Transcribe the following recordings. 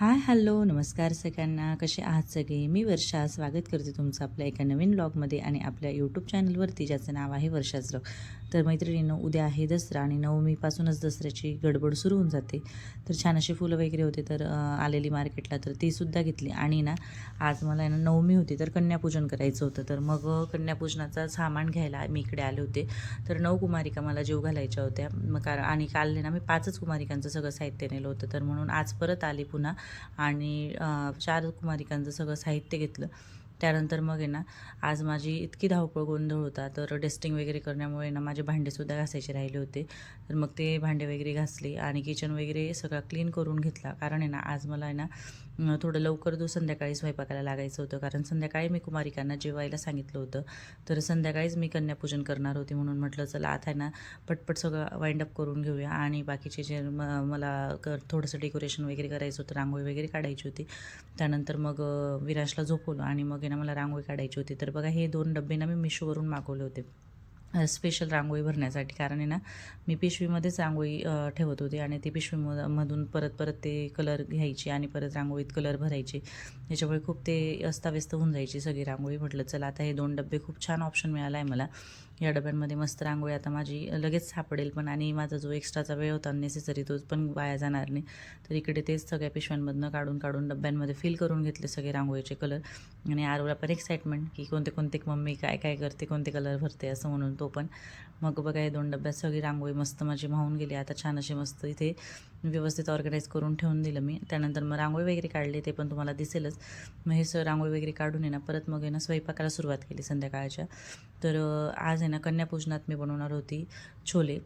Hi hello नमस्कार सगळ्यांना. कसे आहात सगळे? मी वर्षा. स्वागत करते तुमचं आपल्या एका नवीन ब्लॉगमध्ये आणि आपल्या यूट्यूब चॅनलवरती ज्याचं नाव आहे वर्षाच ब्लॉग तर मैत्रिणीनं उद्या आहे दसरा आणि नवमीपासूनच दसऱ्याची गडबड सुरू होऊन जाते. तर छान अशी फुलं वगैरे होते तर आलेली मार्केटला तर तीसुद्धा घेतली. आणि ना आज मला आहे ना नवमी होती तर कन्यापूजन करायचं होतं. तर मग कन्यापूजनाचा सामान घ्यायला मी इकडे आले होते. तर नऊ कुमारिका मला जीव घालायच्या होत्या. मग कारण आणि काल ना मी पाचच कुमारिकांचं सगळं साहित्य नेलं होतं. तर म्हणून आज परत आली पुन्हा. आणि चार कुमारिकांचं सगळं साहित्य घेतलं. त्यानंतर मग आहे ना आज माझी इतकी धावपळ गोंधळ होता. तर डेस्टिंग वगैरे करण्यामुळे ना माझे भांडेसुद्धा घासायचे राहिले होते. तर मग ते भांडे वगैरे घासले आणि किचन वगैरे सगळं क्लीन करून घेतला. कारण आहे ना आज मला आहे ना थोडं लवकर दो संध्याकाळी स्वयंपाकाला लागायचं होतं. कारण संध्याकाळी मी कुमारिकांना जेवायला सांगितलं होतं. तर संध्याकाळीच मी कन्यापूजन करणार होती म्हणून म्हटलं चला आता ना पटपट सगळं वाईंड अप करून घेऊया. आणि बाकीचे जे म मला क थोडंसं डेकोरेशन वगैरे करायचं होतं रांगोळी वगैरे काढायची होती. त्यानंतर मग विराशला झोपवलं आणि मग आहे ना मला रांगोळी काढायची होती. तर बघा हे दोन डबे ना मी मिशोवरून मागवले होते. स्पेशल रांगोळी भरण्यासाठी. कारण आहे ना मी पिशवीमध्येच रांगोळी ठेवत होते आणि ती पिशवीमध मधून परत परत ते कलर घ्यायची आणि परत रांगोळीत कलर भरायचे. याच्यामुळे खूप ते अस्ताव्यस्त होऊन जायची सगळी रांगोळी. म्हटलं चला आता हे दोन डबे खूप छान ऑप्शन मिळाला आहे मला. या डब्यांमध्ये मस्त रांगोळी. आता माझी लगेच सापडेल पण आणि माझा जो एक्स्ट्राचा वेळ होता नेसेसरी तो पण वाया जाणार नाही. तर इकडे तेच सगळ्या पिशव्यांमधनं काढून काढून डब्यांमध्ये फिल करून घेतले सगळे रांगोळीचे कलर आणि आरोला पण एक्साइटमेंट की कोणते कोणते मम्मी काय काय करते कोणते कलर भरते असं म्हणून. तो पण. मग बघा हे दोन डब्यात सगळी रांगोळी मस्त माझी माहून गेली. आता छान अशी मस्त इथे व्यवस्थित ऑर्गनाईज करून ठेवून दिलं मी. त्यानंतर मग रांगोळी वगैरे काढली ते पण तुम्हाला दिसेलच. मग हे स रांगोळी वगैरे काढून आहे ना परत मग आहे ना स्वयंपाकाला सुरुवात केली संध्याकाळच्या. तर आज आहे ना कन्यापूजनात मी बनवणार होती छोले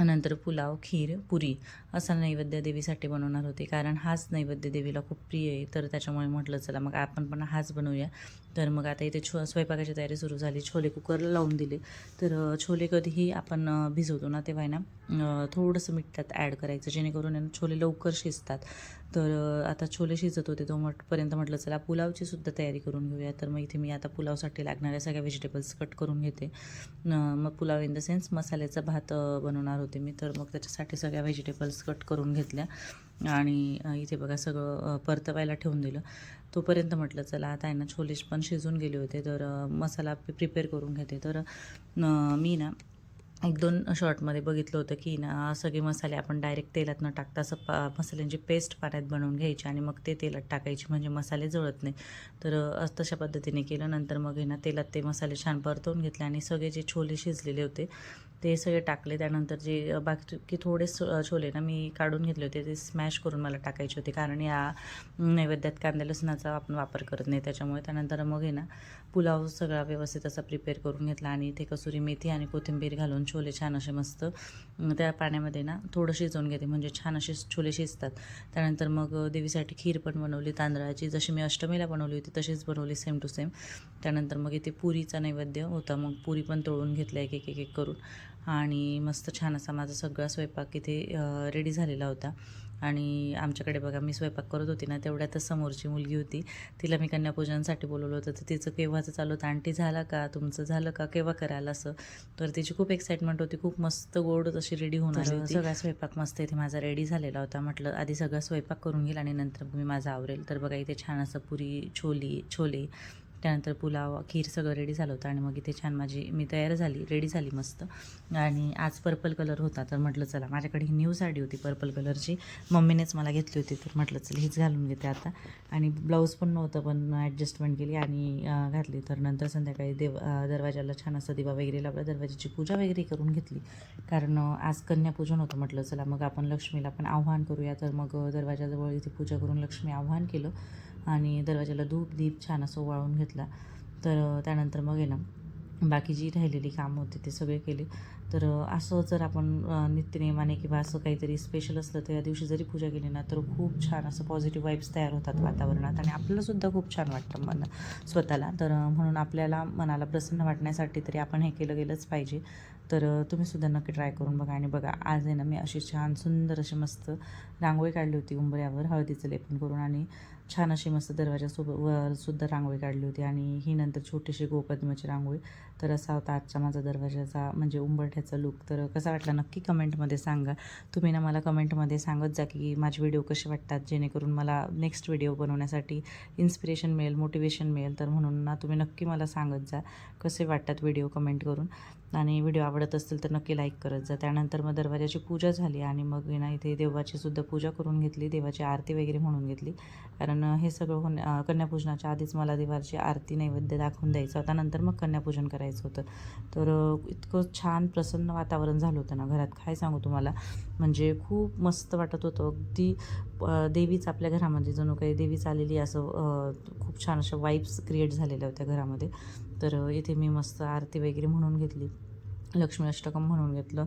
नंतर पुलाव खीर पुरी असा नैवेद्य देवीसाठी बनवणार होते. कारण हाच नैवेद्य देवीला खूप प्रिय आहे. तर त्याच्यामुळे म्हटलं चला मग आपण पण हाच बनवूया. तर मग आता इथे छो स्वयंपाकाची तयारी सुरू झाली. छोले कुकरला लावून दिले. तर छोले कधीही आपण भिजवतो ना तेव्हा ना थोडंसं मीठ त्यात ॲड करायचं. जेणेकरून छोले लवकर शिजतात. तर आता छोले शिजत होते तो मटपर्यंत म्हटलं चला पुलावची सुद्धा तयारी करून घेऊया. तर मग इथे मी आता पुलावसाठी लागणाऱ्या सगळ्या व्हेजिटेबल्स कट करून घेते. न- मग पुलाव इन द सेन्स मसाल्याचा भात बनवणार होते मी. तर मग त्याच्यासाठी सगळ्या व्हेजिटेबल्स कट करून घेतल्या. आणि इथे बघा सगळं परतवायला ठेवून दिलं. तोपर्यंत म्हटलं चला आता आहे ना छोले पण शिजून गेले होते तर मसाला प्रिपेअर करून घेते. तर मी ना एक दोन शॉर्टमध्ये बघितलं होतं की ना सगळे मसाले आपण डायरेक्ट तेलात न टाकता असं पा मसाल्यांची पेस्ट पाण्यात बनवून घ्यायची आणि मग ते तेलात टाकायची म्हणजे मसाले जळत नाही तर तशा पद्धतीने केलं. नंतर मग हे ना तेलात ते मसाले छान परतवून घेतले आणि सगळे जे छोले शिजलेले होते ते सगळे टाकले. त्यानंतर जे बाकी बाकी थोडे स- छोले ना मी काढून घेतले होते. ते स्मॅश करून मला टाकायचे होते. कारण या नैवेद्यात कांद्या लसणाचा आपण वापर करत नाही त्याच्यामुळे. त्यानंतर मग आहे ना पुलाव सगळा व्यवस्थित असा प्रिपेअर करून घेतला आणि ते कसुरी मेथी आणि कोथिंबीर घालून छोले छान असे मस्त त्या पाण्यामध्ये ना थोडं शिजवून घेते. म्हणजे छान असे छोले शिजतात. त्यानंतर मग देवीसाठी खीर पण बनवली तांदळाची. जशी मी अष्टमीला बनवली होती तशीच बनवली सेम टू सेम त्यानंतर मग इथे पुरीचा नैवेद्य होता. मग पुरी पण तळून घेतल्या एक एक एक करून. आणि मस्त छान असा माझा सगळा स्वयंपाक इथे रेडी झालेला होता. आणि आमच्याकडे बघा मी स्वयंपाक करत होती ना तेवढ्यातच समोरची मुलगी होती. तिला मी कन्यापूजनासाठी बोलवलं होतं. तर तिचं केव्हाचं चालू होतं आंटी झाला का? तुमचं झालं का? केव्हा करायला? असं. तर तिची खूप एक्साइटमेंट होती. खूप मस्त गोड अशी रेडी होणार होती. सगळा स्वयंपाक मस्त इथे माझा रेडी झालेला होता. म्हटलं आधी सगळा स्वयंपाक करून घेईल आणि नंतर मी माझा आवरेल. तर बघा इथे छान असं पुरी छोली छोले त्यानंतर पुलाव खीर सगळं रेडी झालं होतं आणि मग इथे छान माझी मी तयार झाली रेडी झाली मस्त. आणि आज पर्पल कलर होता तर म्हटलं चला माझ्याकडे ही न्यू साडी होती पर्पल कलरची मम्मीनेच मला घेतली होती तर म्हटलं चल हीच घालून घेते आता. आणि ब्लाऊज पण नव्हतं पण ॲडजस्टमेंट केली आणि घातली. तर नंतर संध्याकाळी देव दरवाजाला छान असं दिवा वगैरे लावला दरवाजाची पूजा वगैरे करून घेतली. कारण आज कन्यापूजन होतं म्हटलं चला मग आपण लक्ष्मीला पण आव्हान करूया. तर मग दरवाजाजवळ इथे पूजा करून लक्ष्मी आव्हान केलं. आणि दरवाजाला धूप दीप छान असं वाळून घेतला. तर त्यानंतर मग आहे ना बाकी जी राहिलेली कामं होती ते सगळे केले. तर असं जर आपण नित्यनियमाने नित्यनेमाने किंवा असं काहीतरी स्पेशल असलं तर या दिवशी जरी पूजा केली ना तर खूप छान असं पॉझिटिव्ह वाईब्स तयार होतात वातावरणात आणि आपल्यालासुद्धा खूप छान वाटतं मन स्वतःला. तर म्हणून आपल्याला मनाला प्रसन्न वाटण्यासाठी तरी आपण हे केलं गेलंच पाहिजे. तर तुम्हीसुद्धा नक्की ट्राय करून बघा आणि बघा आज आहे ना मी अशी छान सुंदर अशी मस्त रांगोळी काढली होती उंबऱ्यावर हळदीचं लेपन करून आणि छान अशी मस्त दरवाजासोबत वर सुद्धा रांगोळी काढली होती. आणि ही नंतर छोटीशी गोपद्माची रांगोळी. तर असा होता आजचा माझा दरवाजाचा म्हणजे उंबरठ्याचा लुक तर कसा वाटला नक्की कमेंटमध्ये सांगा. तुम्ही ना मला कमेंटमध्ये सांगत जा की माझे व्हिडिओ कसे वाटतात जेणेकरून मला नेक्स्ट व्हिडिओ बनवण्यासाठी इन्स्पिरेशन मिळेल मोटिवेशन मिळेल. तर म्हणून ना तुम्ही नक्की मला सांगत जा कसे वाटतात व्हिडिओ कमेंट करून. आणि व्हिडिओ आवडत असतील तर नक्की लाईक करत जा. त्यानंतर मग दरवाजाची पूजा झाली आणि मग ना इथे देवाची सुद्धा पूजा करून घेतली देवाची आरती वगैरे म्हणून घेतली. कारण हे सगळं होण्या कन्यापूजनाच्या आधीच मला देवाची आरती नैवेद्य दाखवून द्यायचा होता. नंतर मग कन्यापूजन करायचं होतं. तर इतकं छान प्रसन्न वातावरण झालं होतं ना घरात. काय सांगू तुम्हाला? म्हणजे खूप मस्त वाटत होतं. अगदी देवीच आपल्या घरामध्ये जणू काही देवीच आलेली असं खूप छान अशा वाईब्स क्रिएट झालेल्या होत्या घरामध्ये. तर इथे मी मस्त आरती वगैरे म्हणून घेतली. लक्ष्मी अष्टकम म्हणून घेतलं.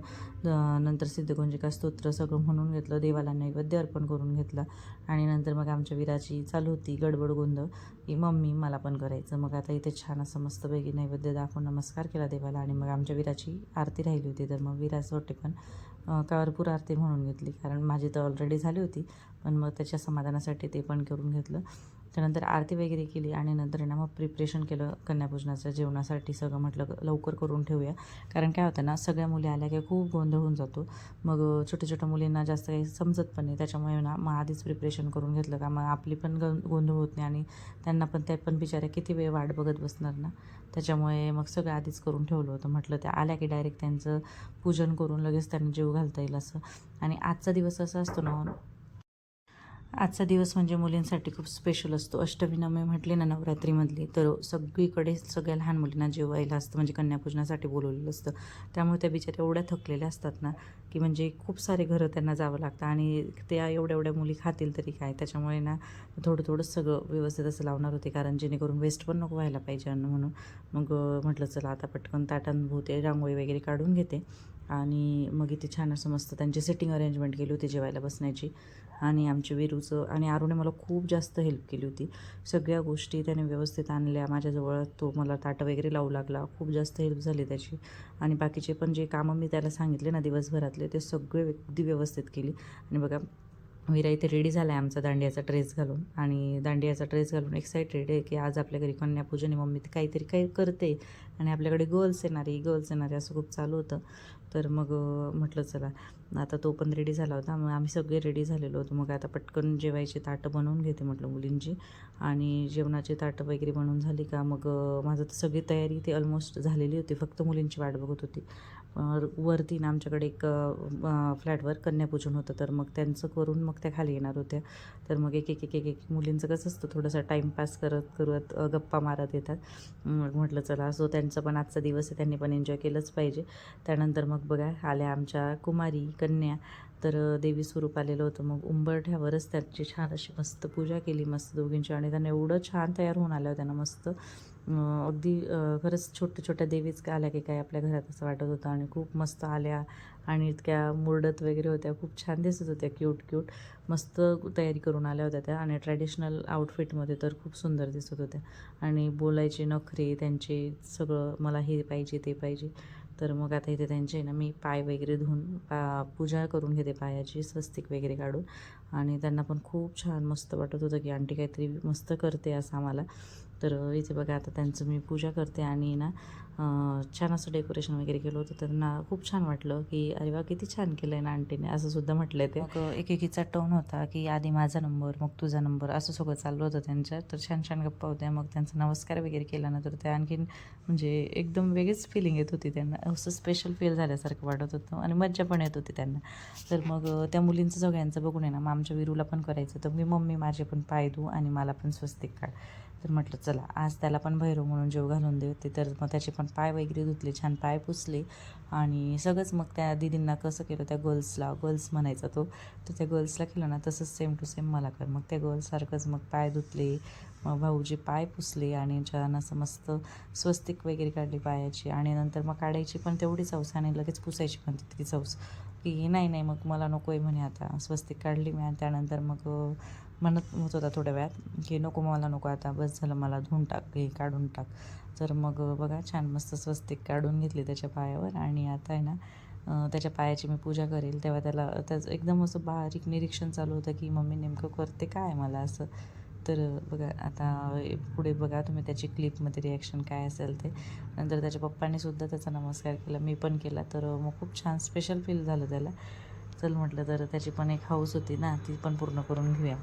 नंतर सिद्धगुंजिका स्तोत्र सगळं म्हणून घेतलं. देवाला नैवेद्य अर्पण करून घेतलं. आणि नंतर मग आमच्या विराची चालू होती गडबड गोंधळ की मम्मी मला पण करायचं. मग आता इथे छान असं मस्तपैकी नैवेद्य दाखवून नमस्कार केला देवाला. आणि मग आमच्या विराची आरती राहिली होती. तर मग विरासाठी पण कावरपूर आरती म्हणून घेतली. कारण माझी तर ऑलरेडी झाली होती. पण मग त्याच्या समाधानासाठी ते पण करून घेतलं. त्यानंतर आरती वगैरे केली आणि नंतर ना मग प्रिपरेशन केलं कन्यापूजनाचं जेवणासाठी सगळं म्हटलं लवकर करून ठेवूया. कारण काय होतं ना सगळ्या मुली आल्या की खूप गोंधळ होऊन जातो. मग छोट्या छोट्या मुलींना जास्त काही समजत पण नाही. त्याच्यामुळे ना मग आधीच प्रिपरेशन करून घेतलं का मग आपली पण ग गोंधळ होत नाही आणि त्यांना पण त्या पण बिचाऱ्या किती वेळ वाट बघत बसणार ना? त्याच्यामुळे मग सगळं आधीच करून ठेवलं होतं. म्हटलं त्या आल्या की डायरेक्ट त्यांचं पूजन करून लगेच त्यांना जीव घालता येईल असं. आणि आजचा दिवस असा असतो ना आजचा दिवस म्हणजे मुलींसाठी खूप स्पेशल असतो. अष्टविनामे म्हटले ना नवरात्रीमधली तर सगळीकडे सगळ्या लहान मुलींना जेवायला असतं. म्हणजे कन्यापूजनासाठी बोलवलेलं असतं. त्यामुळे त्या बिचाऱ्या एवढ्या थकलेल्या असतात ना की म्हणजे खूप सारे घरं त्यांना जावं लागतं. आणि त्या एवढ्या एवढ्या मुली खातील तरी काय? त्याच्यामुळे ना थोडं थोडं सगळं व्यवस्थित असं लावणार होते. कारण जेणेकरून वेस्ट पण नको व्हायला पाहिजे अन्न म्हणून. मग म्हटलं चला आता पटकन ताटांभूते रांगोळी वगैरे काढून घेते. आणि मग इथे छान असं मस्त त्यांची सिटिंग अरेंजमेंट केली होती जेवायला बसण्याची. आणि आमच्या वेरूचं आणि आरूने मला खूप जास्त हेल्प केली होती. सगळ्या गोष्टी त्याने व्यवस्थित आणल्या. माझ्याजवळ तो मला ताटं वगैरे लावू लागला. खूप जास्त हेल्प झाली त्याची. आणि बाकीचे पण जे कामं मी त्याला सांगितले ना दिवसभरातले ते सगळे अगदी व्यवस्थित केली. आणि बघा विरा इथे रेडी झाला आहे आमचा दांडियाचा ड्रेस घालून. आणि दांडियाचा ड्रेस घालून एक्सायटेड आहे की आज आपल्या घरी कन्यापूजन आहे. मम्मी ती काहीतरी काही करते. आणि आपल्याकडे गर्ल्स येणारे गर्ल्स येणारे असं खूप चालू होतं. तर मग म्हटलं चला. आता तो पण रेडी झाला होता. मग आम्ही सगळे रेडी झालेलो होतो. मग आता पटकन जेवायची ताटं बनवून घेते म्हटलं मुलींची. आणि जेवणाची ताटं वगैरे बनवून झाली का मग माझं तर सगळी तयारी ती ऑलमोस्ट झालेली होती. फक्त मुलींची वाट बघत होती. वरती ना आमच्याकडे एक फ्लॅटवर कन्यापूजन होतं. तर मग त्यांचं करून मग त्या खाली येणार होत्या. तर मग एक एक एक एक एक मुलींचं कसं असतं थोडंसं टाईमपास करत करत गप्पा मारत येतात. मग म्हटलं चला सो त्यांचं पण आजचा दिवस आहे. त्यांनी पण एन्जॉय केलंच पाहिजे. त्यानंतर मग बघा आल्या आमच्या कुमारी कन्या. तर देवी स्वरूप आलेलं होतं. मग उंबरठ्यावरच त्यांची छान अशी मस्त पूजा केली मस्त दोघींची आणि त्यांना एवढं छान तयार होऊन आल्या त्यांना मस्त. अगदी खरंच छोट्या छोट्या देवीच का आल्या की काय आपल्या घरात असं वाटत होतं आणि खूप मस्त आल्या आणि इतक्या मुरडत वगैरे होत्या. खूप छान दिसत होत्या. Cute cute. मस्त तयारी करून आल्या होत्या त्या आणि ट्रॅडिशनल आउटफिटमध्ये तर खूप सुंदर दिसत होत्या. आणि बोलायचे नखरे त्यांचे सगळं मला हे पाहिजे ते पाहिजे. तर मग आता इथे त्यांचे ना मी पाय वगैरे धुवून पा पूजा करून घेते पायाची स्वस्तिक वगैरे काढून. आणि त्यांना पण खूप छान मस्त वाटत होतं की आंटी काहीतरी मस्त करते असं आम्हाला. तर इथे बघा आता त्यांचं मी पूजा करते आणि ना छान असं डेकोरेशन वगैरे केलं होतं. त्यांना खूप छान वाटलं की अरे वा किती छान केलं आहे ना आंटीने. असं सुद्धा म्हटलं ते. एक एकेकीचा टोन होता की आधी माझा नंबर मग तुझा नंबर असं सगळं चाललं होतं त्यांच्या. तर छान छान गप्पा होत्या. मग त्यांचा नमस्कार वगैरे केला ना तर त्या आणखीन म्हणजे एकदम वेगळीच फिलिंग येत होती त्यांना. असं स्पेशल फील झाल्यासारखं वाटत होतं आणि मज्जा पण येत होती त्यांना. तर मग त्या मुलींचं सगळ्यांचं बघून आहे ना मग आमच्या विरूला पण करायचं. तर मी मम्मी माझे पण पाय धू आणि मला पण स्वस्तिक काढ. तर म्हटलं चला आज त्याला पण भैरव म्हणून जेव घालून दे होते तर मग त्याचे पण पाय वगैरे धुतले छान पाय पुसले. आणि सगळंच मग त्या दिदींना कसं केलं त्या गर्ल्सला गर्ल्स म्हणायचा तो तर त्या गर्ल्सला केलं ना तसंच सेम टू सेम मला कर. मग त्या गर्ल्ससारखंच मग पाय धुतले मग भाऊजी पाय पुसले आणि छान असं मस्त स्वस्तिक वगैरे काढली पायाची. आणि नंतर मग काढायची पण तेवढीच हौस आणि लगेच पुसायची पण तितकीच हौस. की नाही नाही मग मला नको आहे म्हणे आता स्वस्तिक काढली मी. आणि त्यानंतर मग म्हणत होत होता थोड्या वेळात की नको मला नको आता बस झालं मला धुवून टाक हे काढून टाक. तर मग बघा छान मस्त स्वस्तिक काढून घेतली त्याच्या पायावर आणि आता आहे ना त्याच्या पायाची मी पूजा करेल. तेव्हा त्याला त्याचं एकदम असं बारीक निरीक्षण चालू होतं की मम्मी नेमकं करते काय मला असं? तर बघा आता पुढे बघा तुम्ही त्याची क्लिपमध्ये रिॲक्शन काय असेल ते. नंतर त्याच्या पप्पांनी सुद्धा त्याचा नमस्कार केला मी पण केला. तर मग खूप छान स्पेशल फील झालं त्याला. चल म्हटलं तर त्याची पण एक हाऊस होती ना ती पण पूर्ण करून घेऊया.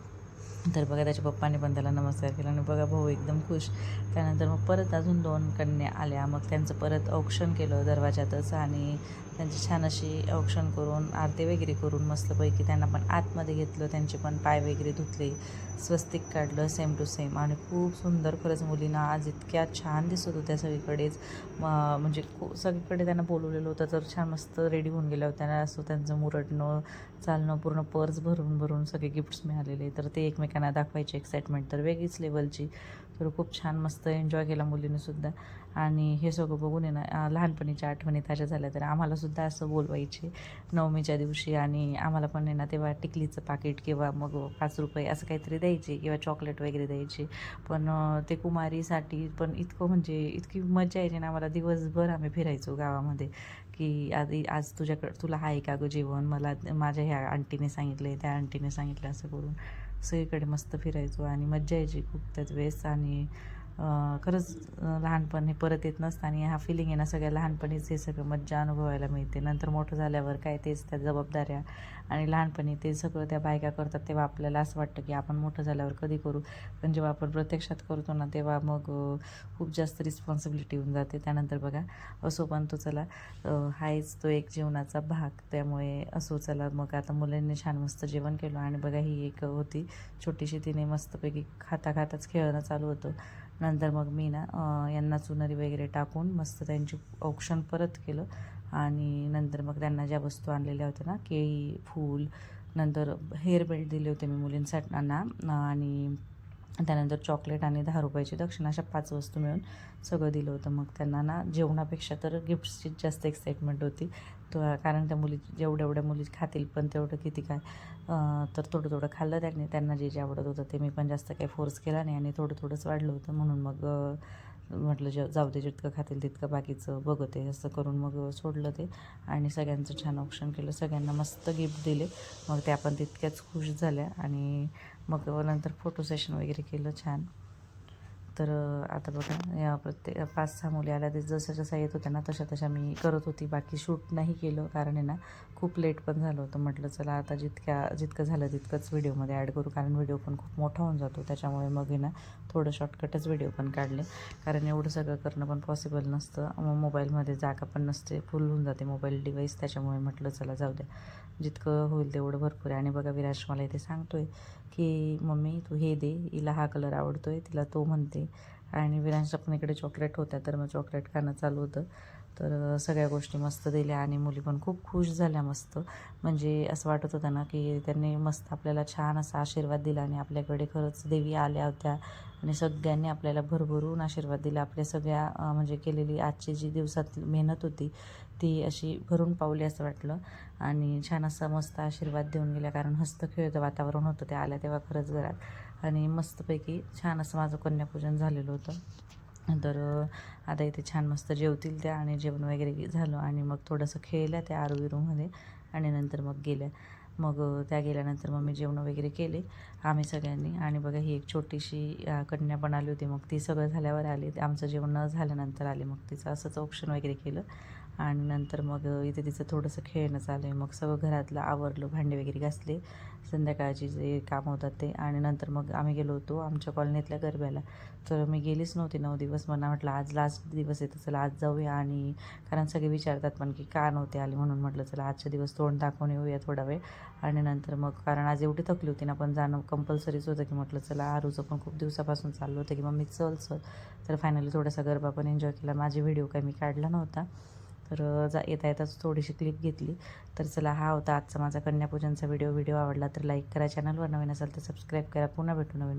तर बघा त्याच्या पप्पाने पण त्याला नमस्कार केला आणि बघा भाऊ एकदम खुश. त्यानंतर मग परत अजून दोन कन्या आल्या. मग त्यांचं परत औक्षण केलं दरवाजातच आणि त्यांची छान अशी औक्षण करून आरती वगैरे करून मस्तपैकी त्यांना पण आतमध्ये घेतलं त्यांचे पण पाय वगैरे धुतले स्वस्तिक काढलं सेम टू सेम आणि खूप सुंदर खरंच मुलींना आज इतक्या छान दिसत होत्या सगळीकडेच. म्हणजे खूप सगळीकडे त्यांना बोलवलेलं होतं तर छान मस्त रेडी होऊन गेल्या होत्या. असं त्यांचं मुरडणं चालणं पूर्ण पर्स भरून भरून सगळे गिफ्ट्स मिळालेले. तर ते एकमेकांना दाखवायची एक्साइटमेंट तर वेगळीच लेवलची तर खूप छान मस्त एन्जॉय केला मुलीने सुद्धा. आणि हे सगळं बघून आहे ना लहानपणीच्या आठवणी ताज्या झाल्या. तर आम्हालासुद्धा असं बोलवायचे नवमीच्या दिवशी आणि आम्हाला पण आहे ना तेव्हा टिकलीचं पाकिट किंवा मग पाच रुपये असं काहीतरी द्यायचे किंवा चॉकलेट वगैरे द्यायचे. पण ते कुमारीसाठी पण इतकं म्हणजे इतकी मजा यायची ना आम्हाला दिवसभर आम्ही फिरायचो गावामध्ये की आधी आज तुझ्याकडं तुला आहे का गं जेवण? मला माझ्या ह्या आंटीने सांगितलं त्या आंटीने सांगितलं असं करून सगळीकडे मस्त फिरायचो आणि मज्जा यायची खूप त्याच वेळेस आणि खरंच लहानपण हे परत येत नसतं आणि हा फिलिंग आहे ना सगळ्या लहानपणीच हे सगळं मज्जा अनुभवायला मिळते. नंतर मोठं झाल्यावर काय तेच त्या जबाबदाऱ्या आणि लहानपणी ते सगळं त्या बायका करतात तेव्हा आपल्याला असं वाटतं की आपण मोठं झाल्यावर कधी करू? पण जेव्हा आपण प्रत्यक्षात करतो ना तेव्हा मग खूप जास्त रिस्पॉन्सिबिलिटी होऊन जाते. त्यानंतर बघा असो पण तो चला अं, हायच तो एक जीवनाचा भाग. त्यामुळे असो चला मग आता मुलांनी छान मस्त जेवण केलं आणि बघा ही एक होती छोटीशी तिने मस्तपैकी खाता खाताच खेळणं चालू होतं. नंतर मग मी ना यांना चुनरी वगैरे टाकून मस्त त्यांची औक्षण परत केलं. आणि नंतर मग त्यांना ज्या वस्तू आणलेल्या होत्या ना केळी फूल नंतर हेअर बेल्ट दिले होते मी मुलींसाठीना आणि त्यानंतर चॉकलेट आणि दहा रुपयाची दक्षिणा अशा पाच वस्तू मिळून सगळं दिलं होतं. मग त्यांना ना जेवणापेक्षा तर गिफ्ट्सची जास्त एक्साइटमेंट होती. तो कारण त्या मुली जेवढ्या एवढ्या मुली खातील पण तेवढं किती काय तर थोडं थोडं खाल्लं त्यांनी. त्यांना जे जे आवडत होतं ते मी पण जास्त काही फोर्स केला नाही आणि थोडं थोडंच वाढलं होतं. म्हणून मग म्हटलं जे जाऊ दे जितकं खातील तितकं बाकीचं बघते. असं करून मग सोडलं ते आणि सगळ्यांचं छान ऑप्शन केलं. सगळ्यांना मस्त गिफ्ट दिले. मग ते आपण तितक्याच खुश झाल्या आणि मग नंतर फोटो सेशन वगैरे केलं छान. तर आता बघा या प्रत्येक पाच सहा मुली आल्या ते जसं जसं येत होत्या ना तशा तशा मी करत होती. बाकी शूट नाही केलं कारण आहे ना खूप लेट पण झालं होतं. म्हटलं चला आता जितक्या जितकं झालं तितकंच व्हिडिओमध्ये ॲड करू. कारण व्हिडिओ पण खूप मोठा होऊन जातो. त्याच्यामुळे मग आहे ना थोडं शॉर्टकटच व्हिडिओ पण काढले. कारण एवढं सगळं करणं पण पॉसिबल नसतं. मग मोबाईलमध्ये जागा पण नसते. फुल होऊन जाते मोबाईल डिवाईस त्याच्यामुळे म्हटलं चला जाऊ द्या. जितकं होईल तेवढं भरपूर आहे. आणि बघा विराज मला इथे सांगतोय की मम्मी तू हे दे हिला हा कलर आवडतो आहे तिला तो म्हणते. आणि विराजच्या पण इकडे चॉकलेट होत्या तर मग चॉकलेट खाणं चालू होतं. तर सगळ्या गोष्टी मस्त दिल्या आणि मुली पण खूप खुश झाल्या मस्त. म्हणजे असं वाटत होतं ना की त्यांनी मस्त आपल्याला छान असा आशीर्वाद दिला आणि आपल्याकडे खरंच देवी आल्या होत्या. आणि सगळ्यांनी आपल्याला भरभरून आशीर्वाद दिला. आपल्या सगळ्या म्हणजे केलेली आजची जी दिवसात मेहनत होती ती अशी भरून पावली असं वाटलं. आणि छान असा मस्त आशीर्वाद देऊन गेल्या कारण हस्तखेळतं वातावरण होतं ते आल्या तेव्हा खरंच घरात. आणि मस्तपैकी छान असं माझं कन्यापूजन झालेलं होतं. तर आता इथे छान मस्त जेवतील त्या आणि जेवण वगैरे झालं आणि मग थोडंसं खेळल्या त्या आरोग्यरूममध्ये आणि नंतर मग गेल्या. मग त्या गेल्यानंतर मग मी जेवण वगैरे केले आम्ही सगळ्यांनी. आणि बघा ही एक छोटीशी कन्या पण आली होती मग ती सगळं झाल्यावर आली. आमचं जेवण न झाल्यानंतर आले मग तिचं असंच ऑप्शन वगैरे केलं. आणि नंतर मग इथे तिचं थोडंसं खेळणं चालू आहे. मग सगळं घरातलं आवरलं भांडे वगैरे घासले. संध्याकाळची जे काम होतात ते. आणि नंतर मग आम्ही गेलो होतो आमच्या कॉलनीतल्या गरब्याला. तर मी गेलीच नव्हती नऊ दिवस. मला म्हटलं आज लास्ट दिवस आहे तर चला आज जाऊया. आणि कारण सगळे विचारतात पण की का नव्हते आले म्हणून म्हटलं चला आजच्या दिवस तोंड दाखवून येऊया थोडा वेळ. आणि नंतर मग कारण आज एवढी थकली होती ना पण जाणं कंपल्सरीच होतं की म्हटलं चला आरूचं पण खूप दिवसापासून चाललं होतं की मग मी चल चल. तर फायनली थोडासा गरबा पण एन्जॉय केला. माझी व्हिडिओ काही मी काढला नव्हता. तर जा येता येताच थोडीशी क्लिप घेतली. तर चला हा होता आजचा माझा कन्यापूजनचा व्हिडिओ व्हिडिओ आवडला तर लाईक करा चॅनलवर नवीन असाल तर सबस्क्राईब करा. पुन्हा भेटू नवीन